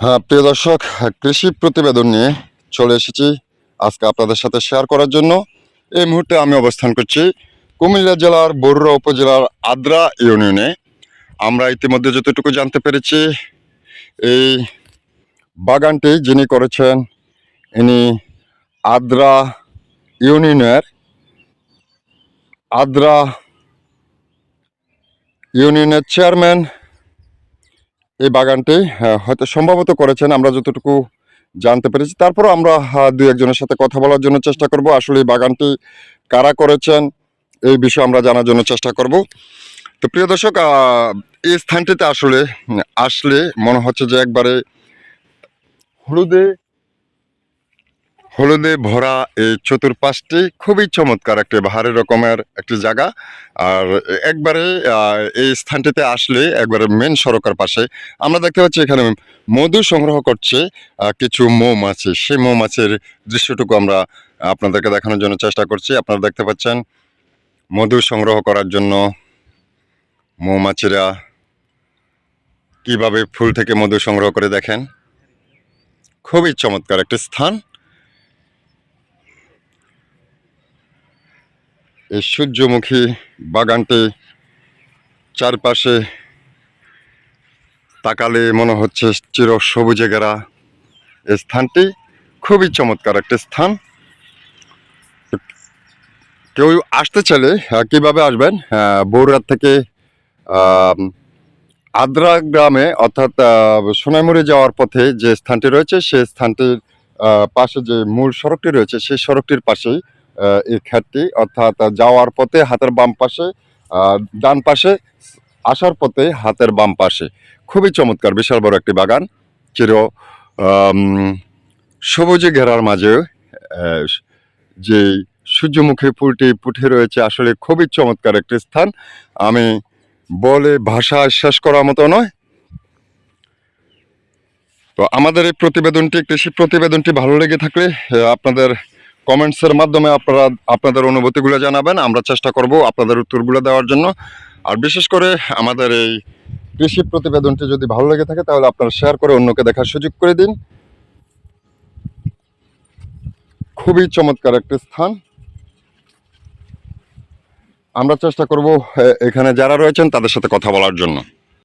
হ্যাঁ প্রিয় দর্শক, কৃষি প্রতিবেদন নিয়ে চলে এসেছি আজকে আপনাদের সাথে শেয়ার করার জন্য। এই মুহূর্তে আমি অবস্থান করছি কুমিল্লা জেলার বরুড়া উপজেলার আদ্রা ইউনিয়নে। আমরা ইতিমধ্যে যতটুকু জানতে পেরেছি, এই বাগানটি যিনি করেছেন, ইনি আদ্রা ইউনিয়নের আদ্রা ইউনিয়নের চেয়ারম্যান এই বাগানটি হয়তো সম্ভবত করেছেন, আমরা যতটুকু জানতে পেরেছি। তারপরও আমরা দু একজনের সাথে কথা বলার জন্য চেষ্টা করব। আসলে এই বাগানটি কারা করেছেন, এই বিষয়ে আমরা জানার জন্য চেষ্টা করব। তো প্রিয় দর্শক এই স্থানটিতে আসলে আসলে মনে হচ্ছে যে একবারে হলুদে হলুদে ভরা এই চতুর্পাশটি খুবই চমৎকার, একটি ভারী রকমের একটি জায়গা। আর একবারে এই স্থানটিতে আসলে একবারে মেন সড়কের পাশে আমরা দেখতে পাচ্ছি এখানে মধু সংগ্রহ করছে কিছু মৌমাছি। সেই মৌমাছির দৃশ্যটুকু আমরা আপনাদেরকে দেখানোর জন্য চেষ্টা করছি। আপনারা দেখতে পাচ্ছেন মধু সংগ্রহ করার জন্য মৌমাছিরা কীভাবে ফুল থেকে মধু সংগ্রহ করে দেখেন। খুবই চমৎকার একটি স্থান। এই সূর্যমুখী বাগানটি চারপাশে তাকালে মনে হচ্ছে চির সবুজে এই স্থানটি। খুবই চমৎকার একটি স্থান। কেউ আসতে চাইলে আহ, কীভাবে আসবেন? আহ, বগুড়া থেকে আদ্রা গ্রামে অর্থাৎ সোনাইমুড়ি যাওয়ার পথে যে স্থানটি রয়েছে সেই স্থানটির পাশে যে মূল সড়কটি রয়েছে সেই সড়কটির পাশেই এই ক্ষেতটি, অর্থাৎ যাওয়ার পথে হাতের বাম পাশে ডান পাশে আসার পথে হাতের বাম পাশে। খুবই চমৎকার, বিশাল বড় একটি বাগান। চির সবুজে ঘেরার মাঝে যে সূর্যমুখী ফুলটি পুঠে রয়েছে, আসলে খুবই চমৎকার একটি স্থান। আমি বলে ভাষা শেষ করার মতো নয়। তো আমাদের এই প্রতিবেদনটি, কৃষি প্রতিবেদনটি ভালো লেগে থাকলে আপনাদের কমেন্টসের মাধ্যমে আপনারা আপনাদের অনুভূতিগুলো জানাবেন। আমরা চেষ্টা করব আপনাদের উত্তরগুলো দেওয়ার জন্য। আর বিশেষ করে আমাদের এই কৃষি প্রতিবেদনটি যদি ভালো লেগে থাকে, তাহলে আপনারা শেয়ার করে অন্যকে দেখার সুযোগ করে দিন। খুবই চমৎকার একটি স্থান। আমরা চেষ্টা করব এখানে যারা রয়েছেন, তাদের সাথে কথা বলার জন্য।